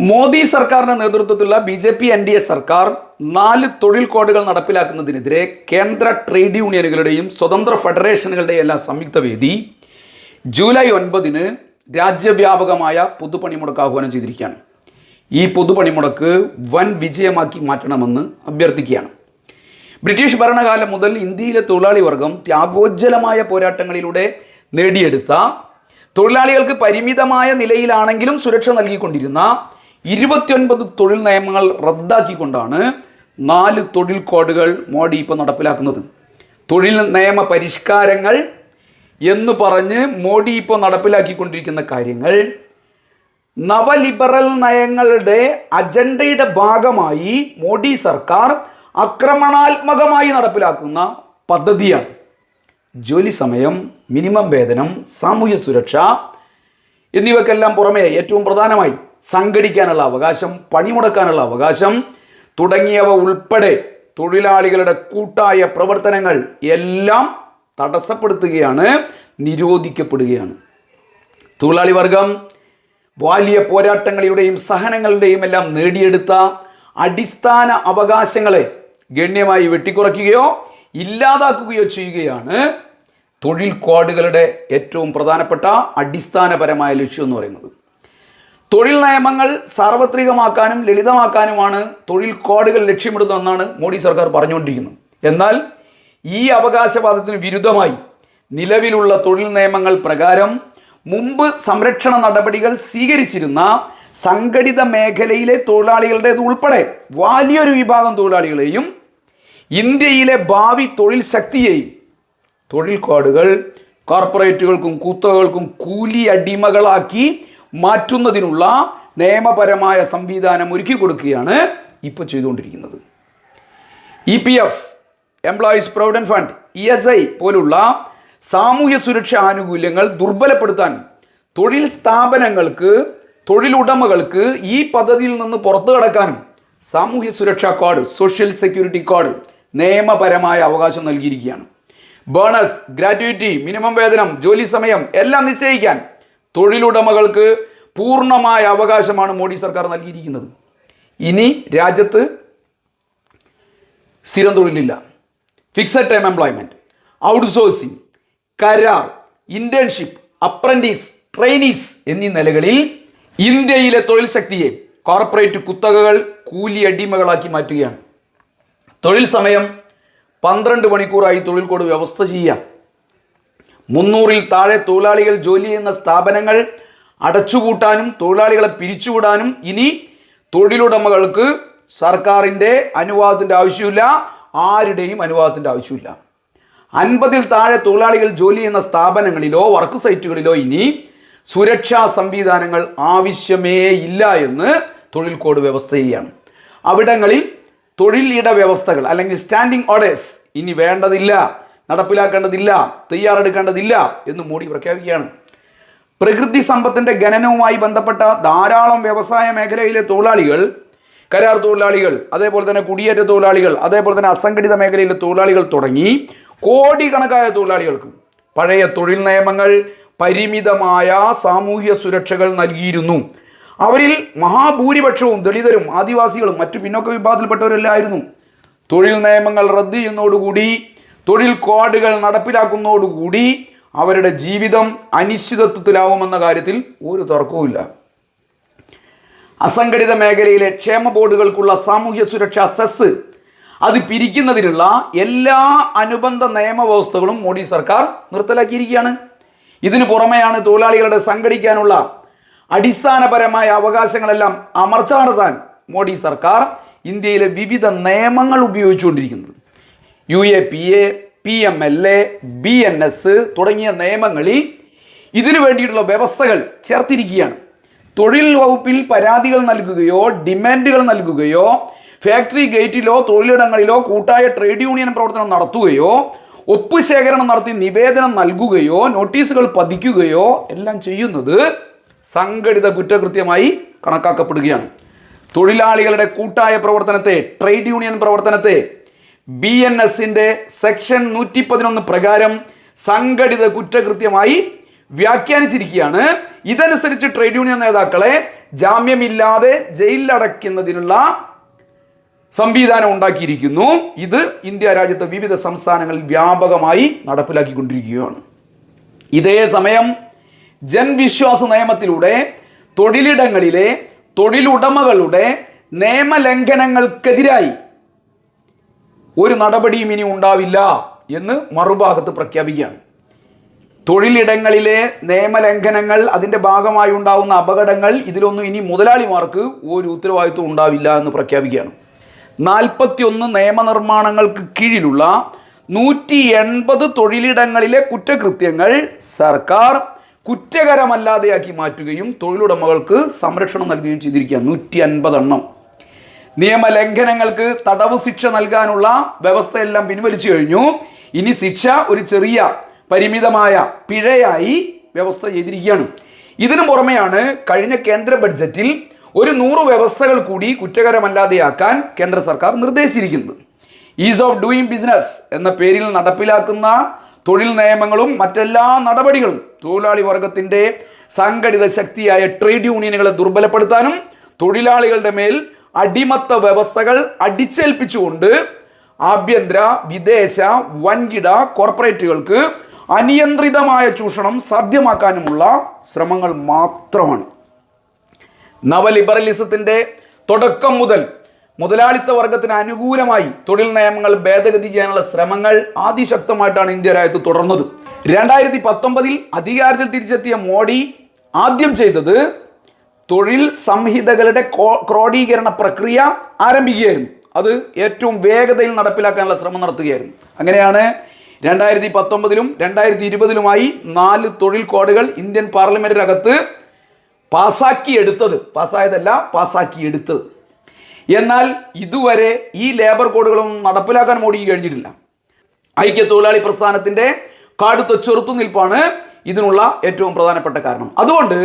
മോദി സർക്കാരിന്റെ നേതൃത്വത്തിലുള്ള B J P N D A സർക്കാർ നാല് തൊഴിൽ കോഡുകൾ നടപ്പിലാക്കുന്നതിനെതിരെ കേന്ദ്ര ട്രേഡ് യൂണിയനുകളുടെയും സ്വതന്ത്ര ഫെഡറേഷനുകളുടെയും എല്ലാം സംയുക്ത വേദി ജൂലൈ ഒൻപതിന് രാജ്യവ്യാപകമായ പൊതുപണിമുടക്ക് ആഹ്വാനം ചെയ്തിരിക്കുകയാണ്. ഈ പൊതുപണിമുടക്ക് വൻ വിജയമാക്കി മാറ്റണമെന്ന് അഭ്യർത്ഥിക്കുകയാണ്. ബ്രിട്ടീഷ് ഭരണകാലം മുതൽ ഇന്ത്യയിലെ തൊഴിലാളി വർഗം ത്യാഗോജ്ജലമായ പോരാട്ടങ്ങളിലൂടെ നേടിയെടുത്ത തൊഴിലാളികൾക്ക് പരിമിതമായ നിലയിലാണെങ്കിലും സുരക്ഷ നൽകിക്കൊണ്ടിരുന്ന ഇരുപത്തിയൊൻപത് തൊഴിൽ നിയമങ്ങൾ റദ്ദാക്കിക്കൊണ്ടാണ് നാല് തൊഴിൽ കോഡുകൾ മോഡി ഇപ്പോൾ നടപ്പിലാക്കുന്നത്. തൊഴിൽ നിയമ പരിഷ്കാരങ്ങൾ എന്ന് പറഞ്ഞ് മോഡി ഇപ്പോൾ നടപ്പിലാക്കിക്കൊണ്ടിരിക്കുന്ന കാര്യങ്ങൾ നവലിബറൽ നയങ്ങളുടെ അജണ്ടയുടെ ഭാഗമായി മോഡി സർക്കാർ ആക്രമണാത്മകമായി നടപ്പിലാക്കുന്ന പദ്ധതിയാണ്. ജോലി സമയം മിനിമം വേതനം സാമൂഹ്യ സുരക്ഷ എന്നിവയ്ക്കെല്ലാം പുറമെ ഏറ്റവും പ്രധാനമായി സംഘടിക്കാനുള്ള അവകാശം പണിമുടക്കാനുള്ള അവകാശം തുടങ്ങിയവ ഉൾപ്പെടെ തൊഴിലാളികളുടെ കൂട്ടായ പ്രവർത്തനങ്ങൾ എല്ലാം തടസ്സപ്പെടുത്തുകയാണ് നിരോധിക്കപ്പെടുകയാണ്. തൊഴിലാളി വർഗം വലിയ പോരാട്ടങ്ങളുടെയും സഹനങ്ങളുടെയും എല്ലാം നേടിയെടുത്ത അടിസ്ഥാന അവകാശങ്ങളെ ഗണ്യമായി വെട്ടിക്കുറയ്ക്കുകയോ ഇല്ലാതാക്കുകയോ ചെയ്യുകയാണ് തൊഴിൽ കോഡുകളുടെ ഏറ്റവും പ്രധാനപ്പെട്ട അടിസ്ഥാനപരമായ ലക്ഷ്യം എന്ന് പറയുന്നത്. തൊഴിൽ നിയമങ്ങൾ സാർവത്രികമാക്കാനും ലളിതമാക്കാനുമാണ് തൊഴിൽ കോഡുകൾ ലക്ഷ്യമിടുന്നതെന്നാണ് മോഡി സർക്കാർ പറഞ്ഞുകൊണ്ടിരിക്കുന്നത്. എന്നാൽ ഈ അവകാശവാദത്തിന് വിരുദ്ധമായി നിലവിലുള്ള തൊഴിൽ നിയമങ്ങൾ പ്രകാരം മുമ്പ് സംരക്ഷണ നടപടികൾ സ്വീകരിച്ചിരുന്ന സംഘടിത മേഖലയിലെ തൊഴിലാളികളുടേത് ഉൾപ്പെടെ വലിയൊരു വിഭാഗം തൊഴിലാളികളെയും ഇന്ത്യയിലെ ഭാവി തൊഴിൽ ശക്തിയെയും തൊഴിൽ കോഡുകൾ കോർപ്പറേറ്റുകൾക്കും കൂത്തകൾക്കും കൂലി അടിമകളാക്കി മാറ്റുന്നതിനുള്ള നിയമപരമായ സംവിധാനം ഒരുക്കി കൊടുക്കുകയാണ് ഇപ്പോൾ ചെയ്തുകൊണ്ടിരിക്കുന്നത്. E P F employees provident fund E S I പോലുള്ള സാമൂഹ്യ സുരക്ഷാ ആനുകൂല്യങ്ങൾ ദുർബലപ്പെടുത്താൻ തൊഴിൽ സ്ഥാപനങ്ങൾക്ക് തൊഴിലുടമകൾക്ക് ഈ പദ്ധതിയിൽ നിന്ന് പുറത്തു കടക്കാനും സാമൂഹ്യ സുരക്ഷാ കോഡ് സോഷ്യൽ സെക്യൂരിറ്റി കോഡ് നിയമപരമായ അവകാശം നൽകിയിരിക്കുകയാണ്. ബോണസ് ഗ്രാറ്റുവിറ്റി മിനിമം വേതനം ജോലി സമയം എല്ലാം നിശ്ചയിക്കാൻ തൊഴിലുടമകൾക്ക് പൂർണമായ അവകാശമാണ് മോഡി സർക്കാർ നൽകിയിരിക്കുന്നത്. ഇനി രാജ്യത്ത് സ്ഥിരം തൊഴിലില്ല. ഫിക്സഡ് ടൈം എംപ്ലോയ്മെന്റ് ഔട്ട്സോഴ്സിംഗ് കരാർ ഇന്റേൺഷിപ്പ് അപ്രന്റീസ് ട്രെയിനീസ് എന്നീ നിലകളിൽ ഇന്ത്യയിലെ തൊഴിൽ ശക്തിയെ കോർപ്പറേറ്റ് കുത്തകകൾ കൂലി അടിമകളാക്കി മാറ്റുകയാണ്. തൊഴിൽ സമയം പന്ത്രണ്ട് മണിക്കൂറായി തൊഴിൽ കോഡ് വ്യവസ്ഥ ചെയ്യാം. മുന്നൂറിൽ താഴെ തൊഴിലാളികൾ ജോലി ചെയ്യുന്ന സ്ഥാപനങ്ങൾ അടച്ചുകൂട്ടാനും തൊഴിലാളികളെ പിരിച്ചുവിടാനും ഇനി തൊഴിലുടമകൾക്ക് സർക്കാരിന്റെ അനുവാദത്തിന്റെ ആവശ്യമില്ല ആരുടെയും അനുവാദത്തിന്റെ ആവശ്യമില്ല. അൻപതിൽ താഴെ തൊഴിലാളികൾ ജോലി ചെയ്യുന്ന സ്ഥാപനങ്ങളിലോ വർക്ക് സൈറ്റുകളിലോ ഇനി സുരക്ഷാ സംവിധാനങ്ങൾ ആവശ്യമേ ഇല്ല എന്ന് തൊഴിൽ കോഡ് വ്യവസ്ഥ ചെയ്യുകയാണ്. അവിടങ്ങളിൽ തൊഴിൽ ഇട വ്യവസ്ഥകൾ അല്ലെങ്കിൽ സ്റ്റാൻഡിംഗ് ഓർഡേഴ്സ് ഇനി വേണ്ടതില്ല. നടപ്പിലാക്കേണ്ടതില്ല തയ്യാറെടുക്കേണ്ടതില്ല എന്ന് മോഡി പ്രഖ്യാപിക്കുകയാണ്. പ്രകൃതി സമ്പത്തിന്റെ ഖനനവുമായി ബന്ധപ്പെട്ട ധാരാളം വ്യവസായ മേഖലയിലെ തൊഴിലാളികൾ കരാർ തൊഴിലാളികൾ അതേപോലെ തന്നെ കുടിയേറ്റ തൊഴിലാളികൾ അതേപോലെ തന്നെ അസംഘടിത മേഖലയിലെ തൊഴിലാളികൾ തുടങ്ങി കോടിക്കണക്കായ തൊഴിലാളികൾക്ക് പഴയ തൊഴിൽ നിയമങ്ങൾ പരിമിതമായ സാമൂഹ്യ സുരക്ഷകൾ നൽകിയിരുന്നു. അവരിൽ മഹാഭൂരിപക്ഷവും ദളിതരും ആദിവാസികളും മറ്റു പിന്നോക്ക വിഭാഗത്തിൽപ്പെട്ടവരെല്ലായിരുന്നു തൊഴിൽ നിയമങ്ങൾ റദ്ദ് ചെയ്യുന്നതോടുകൂടി തൊഴിൽ കോഡുകൾ നടപ്പിലാക്കുന്നതോടുകൂടി അവരുടെ ജീവിതം അനിശ്ചിതത്വത്തിലാവുമെന്ന കാര്യത്തിൽ ഒരു തർക്കവുമില്ല. അസംഘടിത മേഖലയിലെ ക്ഷേമ ബോർഡുകൾക്കുള്ള സാമൂഹ്യ സുരക്ഷാ സെസ് അത് പിരിക്കുന്നതിനുള്ള എല്ലാ അനുബന്ധ നിയമവ്യവസ്ഥകളും മോഡി സർക്കാർ നിർത്തലാക്കിയിരിക്കുകയാണ്. ഇതിനു പുറമെയാണ് തൊഴിലാളികളുടെ സംഘടിക്കാനുള്ള അടിസ്ഥാനപരമായ അവകാശങ്ങളെല്ലാം അമർച്ച നടത്താൻ മോഡി സർക്കാർ ഇന്ത്യയിലെ വിവിധ നിയമങ്ങൾ ഉപയോഗിച്ചുകൊണ്ടിരിക്കുന്നത്. U A P A P M L A B N S തുടങ്ങിയ നിയമങ്ങളിൽ ഇതിനു വേണ്ടിയിട്ടുള്ള വ്യവസ്ഥകൾ ചേർത്തിരിക്കുകയാണ്. തൊഴിൽ വകുപ്പിൽ പരാതികൾ നൽകുകയോ ഡിമാൻഡുകൾ നൽകുകയോ ഫാക്ടറി ഗേറ്റിലോ തൊഴിലിടങ്ങളിലോ കൂട്ടായ ട്രേഡ് യൂണിയൻ പ്രവർത്തനം നടത്തുകയോ ഒപ്പ് ശേഖരണം നടത്തി നിവേദനം നൽകുകയോ നോട്ടീസുകൾ പതിക്കുകയോ എല്ലാം ചെയ്യുന്നത് സംഘടിത കുറ്റകൃത്യമായി കണക്കാക്കപ്പെടുകയാണ്. തൊഴിലാളികളുടെ കൂട്ടായ പ്രവർത്തനത്തെ ട്രേഡ് യൂണിയൻ പ്രവർത്തനത്തെ ബി എൻ എസിന്റെ സെക്ഷൻ നൂറ്റി പതിനൊന്ന് പ്രകാരം സംഘടിത കുറ്റകൃത്യമായി വ്യാഖ്യാനിച്ചിരിക്കുകയാണ്. ഇതനുസരിച്ച് ട്രേഡ് യൂണിയൻ നേതാക്കളെ ജാമ്യമില്ലാതെ ജയിലിലടയ്ക്കുന്നതിനുള്ള സംവിധാനം ഉണ്ടാക്കിയിരിക്കുന്നു. ഇത് ഇന്ത്യ രാജ്യത്തെ വിവിധ സംസ്ഥാനങ്ങളിൽ വ്യാപകമായി നടപ്പിലാക്കിക്കൊണ്ടിരിക്കുകയാണ്. ഇതേ സമയം ജൻവിശ്വാസ നിയമത്തിലൂടെ തൊഴിലിടങ്ങളിലെ തൊഴിലുടമകളുടെ നിയമലംഘനങ്ങൾക്കെതിരായി ഒരു നടപടിയും ഇനി ഉണ്ടാവില്ല എന്ന് മറുഭാഗത്ത് പ്രഖ്യാപിക്കുകയാണ്. തൊഴിലിടങ്ങളിലെ നിയമലംഘനങ്ങൾ അതിന്റെ ഭാഗമായി ഉണ്ടാകുന്ന അപകടങ്ങൾ ഇതിലൊന്നും ഇനി മുതലാളിമാർക്ക് ഒരു ഉത്തരവാദിത്വം ഉണ്ടാവില്ല എന്ന് പ്രഖ്യാപിക്കുകയാണ്. നാൽപ്പത്തിയൊന്ന് നിയമനിർമ്മാണങ്ങൾക്ക് കീഴിലുള്ള നൂറ്റി എൺപത് തൊഴിലിടങ്ങളിലെ കുറ്റകൃത്യങ്ങൾ സർക്കാർ കുറ്റകരമല്ലാതെയാക്കി മാറ്റുകയും തൊഴിലുടമകൾക്ക് സംരക്ഷണം നൽകുകയും ചെയ്തിരിക്കുക നൂറ്റി അൻപതെണ്ണം നിയമലംഘനങ്ങൾക്ക് തടവ് ശിക്ഷ നൽകാനുള്ള വ്യവസ്ഥയെല്ലാം പിൻവലിച്ചു കഴിഞ്ഞു. ഇനി ശിക്ഷ ഒരു ചെറിയ പരിമിതമായ പിഴയായി വ്യവസ്ഥ ചെയ്തിരിക്കുകയാണ്. ഇതിനു പുറമെയാണ് കഴിഞ്ഞ കേന്ദ്ര ബഡ്ജറ്റിൽ ഒരു നൂറ് വ്യവസ്ഥകൾ കൂടി കുറ്റകരമല്ലാതെയാക്കാൻ കേന്ദ്ര സർക്കാർ നിർദ്ദേശിച്ചിരിക്കുന്നത്. ഈസ് ഓഫ് ഡൂയിങ് ബിസിനസ് എന്ന പേരിൽ നടപ്പിലാക്കുന്ന തൊഴിൽ നിയമങ്ങളും മറ്റെല്ലാ നടപടികളും തൊഴിലാളി വർഗത്തിന്റെ സംഘടിത ശക്തിയായ ട്രേഡ് യൂണിയനുകളെ ദുർബലപ്പെടുത്താനും തൊഴിലാളികളുടെ മേൽ അടിമത്ത വ്യവസ്ഥകൾ അടിച്ചേൽപ്പിച്ചുകൊണ്ട് ആഭ്യന്തര വിദേശ വൻകിട കോർപ്പറേറ്റുകൾക്ക് അനിയന്ത്രിതമായ ചൂഷണം സാധ്യമാക്കാനുമുള്ള ശ്രമങ്ങൾ മാത്രമാണ്. നവലിബറലിസത്തിന്റെ തുടക്കം മുതൽ മുതലാളിത്ത വർഗത്തിന് അനുകൂലമായി തൊഴിൽ നിയമങ്ങൾ ഭേദഗതി ചെയ്യാനുള്ള ശ്രമങ്ങൾ അതിശക്തമായിട്ടാണ് ഇന്ത്യ രാജ്യത്ത് തുടർന്നത്. രണ്ടായിരത്തി പത്തൊമ്പതിൽ അധികാരത്തിൽ തിരിച്ചെത്തിയ മോഡി ആദ്യം ചെയ്തത് തൊഴിൽ സംഹിതകളുടെ ക്രോഡീകരണ പ്രക്രിയ ആരംഭിക്കുകയായിരുന്നു. അത് ഏറ്റവും വേഗതയിൽ നടപ്പിലാക്കാനുള്ള ശ്രമം നടത്തുകയായിരുന്നു. അങ്ങനെയാണ് രണ്ടായിരത്തി പത്തൊമ്പതിലും രണ്ടായിരത്തി ഇരുപതിലുമായി നാല് തൊഴിൽ കോഡുകൾ ഇന്ത്യൻ പാർലമെന്റിനകത്ത് പാസാക്കി എടുത്തത് പാസ്സായതല്ല പാസാക്കി എടുത്തത് എന്നാൽ ഇതുവരെ ഈ ലേബർ കോഡുകളൊന്നും നടപ്പിലാക്കാൻ മോഡിക്ക് കഴിഞ്ഞിട്ടില്ല. ഐക്യ തൊഴിലാളി പ്രസ്ഥാനത്തിന്റെ കാടുത്ത ചെറുത്തുനിൽപ്പാണ് ഇതിനുള്ള ഏറ്റവും പ്രധാനപ്പെട്ട കാരണം. അതുകൊണ്ട്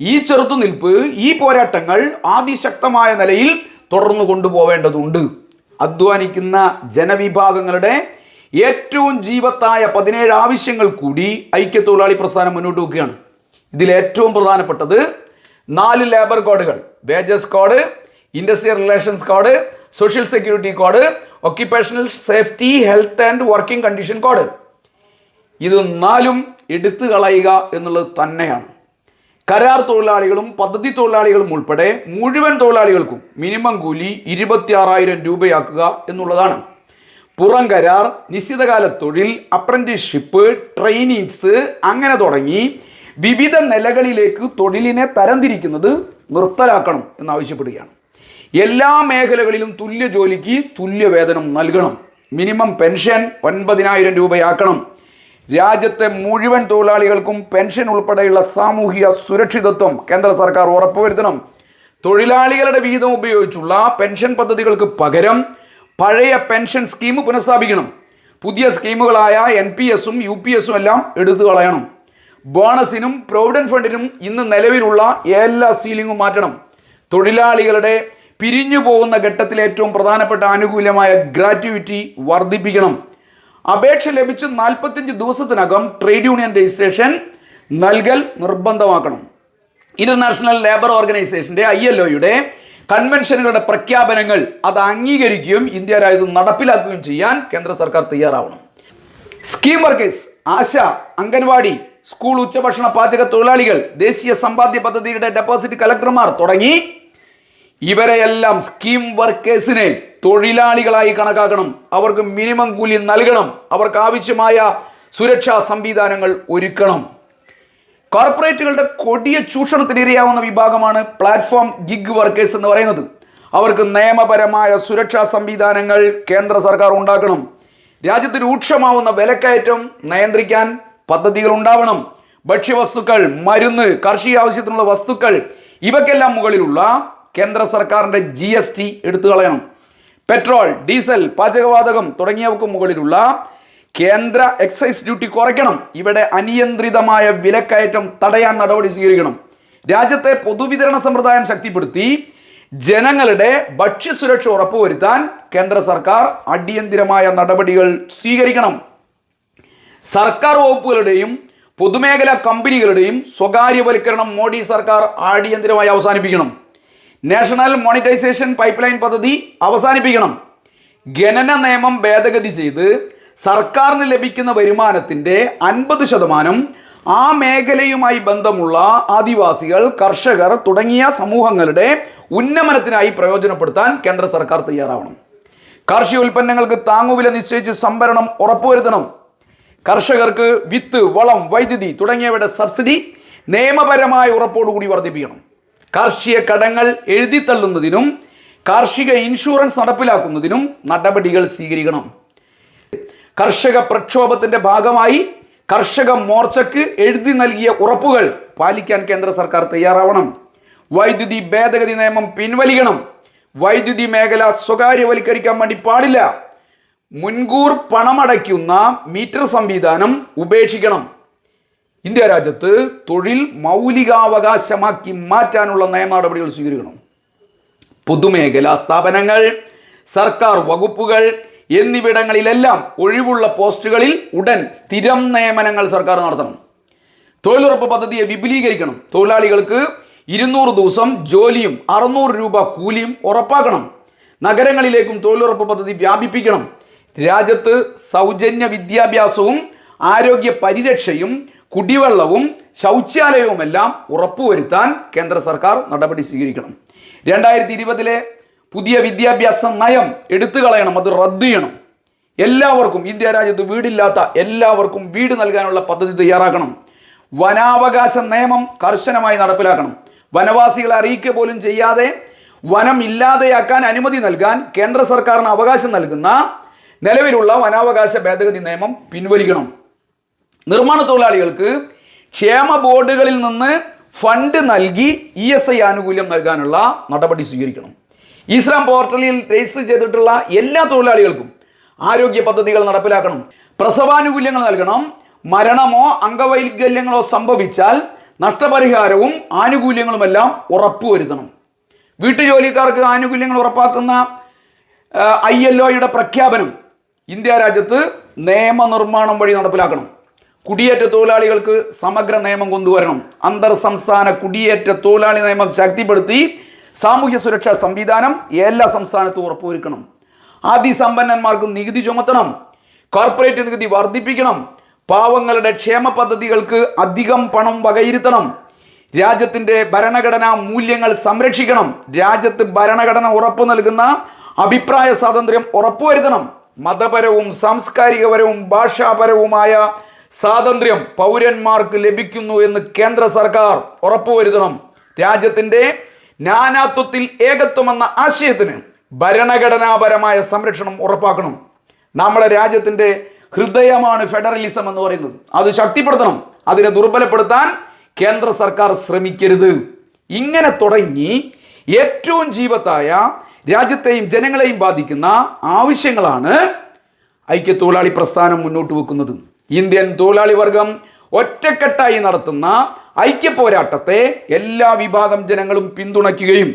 ഈ ചെറുത്തുനിൽപ്പ് ഈ പോരാട്ടങ്ങൾ ആദിശക്തമായ നിലയിൽ തുടർന്നു കൊണ്ടുപോവേണ്ടതുണ്ട്. അധ്വാനിക്കുന്ന ജനവിഭാഗങ്ങളുടെ ഏറ്റവും ജീവത്തായ പതിനേഴ് ആവശ്യങ്ങൾ കൂടി ഐക്യ തൊഴിലാളി പ്രസ്ഥാനം മുന്നോട്ട് വെക്കുകയാണ്. ഇതിൽ ഏറ്റവും പ്രധാനപ്പെട്ടത് നാല് ലേബർ കോഡുകൾ wages code industrial relations code social security code occupational safety health and working condition code ഇത് നാലും എടുത്തു കളയുക എന്നുള്ളത് തന്നെയാണ്. കരാർ തൊഴിലാളികളും പദ്ധതി തൊഴിലാളികളും ഉൾപ്പെടെ മുഴുവൻ തൊഴിലാളികൾക്കും മിനിമം കൂലി ഇരുപത്തിയാറായിരം രൂപയാക്കുക എന്നുള്ളതാണ്. പുറം കരാർ നിശ്ചിതകാല തൊഴിൽ അപ്രന്റീസ്ഷിപ്പ് ട്രെയിനിങ്സ് അങ്ങനെ തുടങ്ങി വിവിധ നിലകളിലേക്ക് തൊഴിലിനെ തരംതിരിക്കുന്നത് നിർത്തലാക്കണം എന്നാവശ്യപ്പെടുകയാണ്. എല്ലാ മേഖലകളിലും തുല്യ ജോലിക്ക് തുല്യ വേതനം നൽകണം. മിനിമം പെൻഷൻ ഒൻപതിനായിരം രൂപയാക്കണം. രാജ്യത്തെ മുഴുവൻ തൊഴിലാളികൾക്കും പെൻഷൻ ഉൾപ്പെടെയുള്ള സാമൂഹിക സുരക്ഷിതത്വം കേന്ദ്ര സർക്കാർ ഉറപ്പുവരുത്തണം. തൊഴിലാളികളുടെ വിഹിതം ഉപയോഗിച്ചുള്ള പെൻഷൻ പദ്ധതികൾക്ക് പകരം പഴയ പെൻഷൻ സ്കീം പുനഃസ്ഥാപിക്കണം. പുതിയ സ്കീമുകളായ എൻ പി എസും യു പി എസും എല്ലാം എടുത്തു കളയണം. ബോണസിനും പ്രൊവിഡന്റ് ഫണ്ടിനും ഇന്ന് നിലവിലുള്ള എല്ലാ സീലിംഗും മാറ്റണം. തൊഴിലാളികളുടെ പിരിഞ്ഞു പോകുന്ന ഘട്ടത്തിൽ ഏറ്റവും പ്രധാനപ്പെട്ട ആനുകൂല്യമായ ഗ്രാറ്റുവിറ്റി വർദ്ധിപ്പിക്കണം. അപേക്ഷ ലഭിച്ച് നാൽപ്പത്തിയഞ്ച് ദിവസത്തിനകം ട്രേഡ് യൂണിയൻ രജിസ്ട്രേഷൻ നൽകൽ നിർബന്ധമാക്കണം. ഇന്റർനാഷണൽ ലേബർ ഓർഗനൈസേഷന്റെ ഐ എൽ ഒയുടെ കൺവെൻഷനുകളുടെ പ്രഖ്യാപനങ്ങൾ അത് അംഗീകരിക്കുകയും ഇന്ത്യ രാജ്യത്ത് നടപ്പിലാക്കുകയും ചെയ്യാൻ കേന്ദ്ര സർക്കാർ തയ്യാറാവണം. Scheme workers ASHA anganwadi school ഉച്ചഭക്ഷണ പാചക തൊഴിലാളികൾ ദേശീയ സമ്പാദ്യ പദ്ധതിയുടെ ഡെപ്പോസിറ്റ് കലക്ടർമാർ തുടങ്ങി ഇവരെയെല്ലാം സ്കീം വർക്കേഴ്സിനെ തൊഴിലാളികളായി കണക്കാക്കണം. അവർക്ക് മിനിമം കൂലി നൽകണം. അവർക്ക് ആവശ്യമായ സുരക്ഷാ സംവിധാനങ്ങൾ ഒരുക്കണം. കോർപ്പറേറ്റുകളുടെ കൊടിയ ചൂഷണത്തിന് ഇരയാവുന്ന വിഭാഗമാണ് പ്ലാറ്റ്ഫോം ഗിഗ് വർക്കേഴ്സ് എന്ന് പറയുന്നത്. അവർക്ക് നിയമപരമായ സുരക്ഷാ സംവിധാനങ്ങൾ കേന്ദ്ര സർക്കാർ ഉണ്ടാക്കണം. രാജ്യത്ത് രൂക്ഷമാവുന്ന വിലക്കയറ്റം നിയന്ത്രിക്കാൻ പദ്ധതികൾ ഉണ്ടാവണം. ഭക്ഷ്യവസ്തുക്കൾ മരുന്ന് കാർഷിക ആവശ്യത്തിനുള്ള വസ്തുക്കൾ ഇവക്കെല്ലാം മുകളിലുള്ള കേന്ദ്ര സർക്കാരിന്റെ ജി എസ് ടി എടുത്തു കളയണം. പെട്രോൾ ഡീസൽ പാചകവാതകം തുടങ്ങിയവക്ക് മുകളിലുള്ള കേന്ദ്ര എക്സൈസ് ഡ്യൂട്ടി കുറയ്ക്കണം. ഇവിടെ അനിയന്ത്രിതമായ വിലക്കയറ്റം തടയാൻ നടപടി സ്വീകരിക്കണം. രാജ്യത്തെ പൊതുവിതരണ സമ്പ്രദായം ശക്തിപ്പെടുത്തി ജനങ്ങളുടെ ഭക്ഷ്യസുരക്ഷ ഉറപ്പുവരുത്താൻ കേന്ദ്ര സർക്കാർ അടിയന്തിരമായ നടപടികൾ സ്വീകരിക്കണം. സർക്കാർ വകുപ്പുകളുടെയും പൊതുമേഖലാ കമ്പനികളുടെയും സ്വകാര്യവൽക്കരണം മോഡി സർക്കാർ അടിയന്തിരമായി അവസാനിപ്പിക്കണം. നാഷണൽ മോണിറ്റൈസേഷൻ പൈപ്പ് ലൈൻ പദ്ധതി അവസാനിപ്പിക്കണം. ഗണന നിയമം ഭേദഗതി ചെയ്ത് സർക്കാരിന് ലഭിക്കുന്ന വരുമാനത്തിന്റെ അൻപത് ശതമാനം ആ മേഖലയുമായി ബന്ധമുള്ള ആദിവാസികൾ കർഷകർ തുടങ്ങിയ സമൂഹങ്ങളുടെ ഉന്നമനത്തിനായി പ്രയോജനപ്പെടുത്താൻ കേന്ദ്ര സർക്കാർ തയ്യാറാവണം. കാർഷിക ഉൽപ്പന്നങ്ങൾക്ക് താങ്ങുവില നിശ്ചയിച്ച് സംഭരണം ഉറപ്പുവരുത്തണം. കർഷകർക്ക് വിത്ത് വളം വൈദ്യുതി തുടങ്ങിയവയുടെ സബ്സിഡി നിയമപരമായ ഉറപ്പോടുകൂടി വർദ്ധിപ്പിക്കണം. കാർഷിക കടങ്ങൾ എഴുതിത്തള്ളുന്നതിനും കാർഷിക ഇൻഷുറൻസ് നടപ്പിലാക്കുന്നതിനും നടപടികൾ സ്വീകരിക്കണം. കർഷക പ്രക്ഷോഭത്തിന്റെ ഭാഗമായി കർഷക മോർച്ചയ്ക്ക് എഴുതി നൽകിയ ഉറപ്പുകൾ പാലിക്കാൻ കേന്ദ്ര സർക്കാർ തയ്യാറാവണം. വൈദ്യുതി ഭേദഗതി നിയമം പിൻവലിക്കണം. വൈദ്യുതി മേഖല സ്വകാര്യവൽക്കരിക്കാൻ വേണ്ടി പാടില്ല. മുൻകൂർ പണമടയ്ക്കുന്ന മീറ്റർ സംവിധാനം ഉപേക്ഷിക്കണം. ഇന്ത്യ രാജ്യത്ത് തൊഴിൽ മൗലികാവകാശമാക്കി മാറ്റാനുള്ള നിയമ നടപടികൾ സ്വീകരിക്കണം. പൊതുമേഖലാ സ്ഥാപനങ്ങൾ സർക്കാർ വകുപ്പുകൾ എന്നിവിടങ്ങളിലെല്ലാം ഒഴിവുള്ള പോസ്റ്റുകളിൽ ഉടൻ സ്ഥിരം നിയമനങ്ങൾ സർക്കാർ നടത്തണം. തൊഴിലുറപ്പ് പദ്ധതിയെ വിപുലീകരിക്കണം. തൊഴിലാളികൾക്ക് ഇരുന്നൂറ് ദിവസം ജോലിയും അറുന്നൂറ് രൂപ കൂലിയും ഉറപ്പാക്കണം. നഗരങ്ങളിലേക്കും തൊഴിലുറപ്പ് പദ്ധതി വ്യാപിപ്പിക്കണം. രാജ്യത്ത് സൗജന്യ വിദ്യാഭ്യാസവും ആരോഗ്യ പരിരക്ഷയും കുടിവെള്ളവും ശൗചാലയവുമെല്ലാം ഉറപ്പുവരുത്താൻ കേന്ദ്ര സർക്കാർ നടപടി സ്വീകരിക്കണം. രണ്ടായിരത്തി ഇരുപതിലെ പുതിയ വിദ്യാഭ്യാസ നയം എടുത്തു കളയണം അത് റദ്ദു ചെയ്യണം. എല്ലാവർക്കും ഇന്ത്യ രാജ്യത്ത് വീടില്ലാത്ത എല്ലാവർക്കും വീട് നൽകാനുള്ള പദ്ധതി തയ്യാറാക്കണം. വനാവകാശ നിയമം കർശനമായി നടപ്പിലാക്കണം. വനവാസികളെ അറിയിക്കുക പോലും ചെയ്യാതെ വനം ഇല്ലാതെയാക്കാൻ അനുമതി നൽകാൻ കേന്ദ്ര സർക്കാരിന് അവകാശം നൽകുന്ന നിലവിലുള്ള വനാവകാശ ഭേദഗതി നിയമം പിൻവലിക്കണം. നിർമ്മാണ തൊഴിലാളികൾക്ക് ക്ഷേമ ബോർഡുകളിൽ നിന്ന് ഫണ്ട് നൽകി ഇ എസ് ഐ ആനുകൂല്യം നൽകാനുള്ള നടപടി സ്വീകരിക്കണം. ഇസ്ലാം പോർട്ടലിൽ രജിസ്റ്റർ ചെയ്തിട്ടുള്ള എല്ലാ തൊഴിലാളികൾക്കും ആരോഗ്യ പദ്ധതികൾ നടപ്പിലാക്കണം. പ്രസവാനുകൂല്യങ്ങൾ നൽകണം. മരണമോ അംഗവൈകല്യങ്ങളോ സംഭവിച്ചാൽ നഷ്ടപരിഹാരവും ആനുകൂല്യങ്ങളുമെല്ലാം ഉറപ്പുവരുത്തണം. വീട്ടുജോലിക്കാർക്ക് ആനുകൂല്യങ്ങൾ ഉറപ്പാക്കുന്ന ഐ എൽ ഒയുടെ പ്രഖ്യാപനം ഇന്ത്യ രാജ്യത്ത് നിയമനിർമ്മാണം വഴി നടപ്പിലാക്കണം. കുടിയേറ്റ തൊഴിലാളികൾക്ക് സമഗ്ര നിയമം കൊണ്ടുവരണം. അന്തർ സംസ്ഥാന കുടിയേറ്റ തൊഴിലാളി നിയമം ശക്തിപ്പെടുത്തി സാമൂഹ്യ സുരക്ഷാ സംവിധാനം എല്ലാ സംസ്ഥാനത്തും ഉറപ്പുവരുത്തണം. ആദിസമ്പന്നന്മാർക്ക് നികുതി ചുമത്തണം. കോർപ്പറേറ്റ് നികുതി വർദ്ധിപ്പിക്കണം. പാവങ്ങളുടെ ക്ഷേമ പദ്ധതികൾക്ക് അധികം പണം വകയിരുത്തണം. രാജ്യത്തിന്റെ ഭരണഘടനാ മൂല്യങ്ങൾ സംരക്ഷിക്കണം. രാജ്യത്ത് ഭരണഘടന ഉറപ്പു നൽകുന്ന അഭിപ്രായ സ്വാതന്ത്ര്യം ഉറപ്പുവരുത്തണം. മതപരവും സാംസ്കാരികപരവും ഭാഷാപരവുമായ സ്വാതന്ത്ര്യം പൗരന്മാർക്ക് ലഭിക്കുന്നു എന്ന് കേന്ദ്ര സർക്കാർ ഉറപ്പുവരുത്തണം. രാജ്യത്തിന്റെ നാനാത്വത്തിൽ ഏകത്വമെന്ന ആശയത്തിന് ഭരണഘടനാപരമായ സംരക്ഷണം ഉറപ്പാക്കണം. നമ്മുടെ രാജ്യത്തിന്റെ ഹൃദയമാണ് ഫെഡറലിസം എന്ന് പറയുന്നത്. അത് ശക്തിപ്പെടുത്തണം. അതിനെ ദുർബലപ്പെടുത്താൻ കേന്ദ്ര സർക്കാർ ശ്രമിക്കരുത്. ഇങ്ങനെ തുടങ്ങി ഏറ്റവും ജീവത്തായ രാജ്യത്തെയും ജനങ്ങളെയും ബാധിക്കുന്ന ആവശ്യങ്ങളാണ് ഐക്യത്തൊഴിലാളി പ്രസ്ഥാനം മുന്നോട്ട് വെക്കുന്നത്. ഇന്ത്യൻ തൊഴിലാളി വർഗം ഒറ്റക്കെട്ടായി നടത്തുന്ന ഐക്യ പോരാട്ടത്തെ എല്ലാ വിഭാഗം ജനങ്ങളും പിന്തുണയ്ക്കുകയും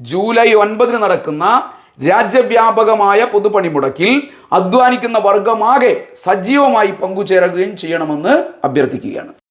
ജൂലൈ ഒൻപതിന് നടക്കുന്ന രാജ്യവ്യാപകമായ പൊതുപണിമുടക്കിൽ അധ്വാനിക്കുന്ന വർഗമാകെ സജീവമായി പങ്കുചേരുകയും ചെയ്യണമെന്ന് അഭ്യർത്ഥിക്കുകയാണ്.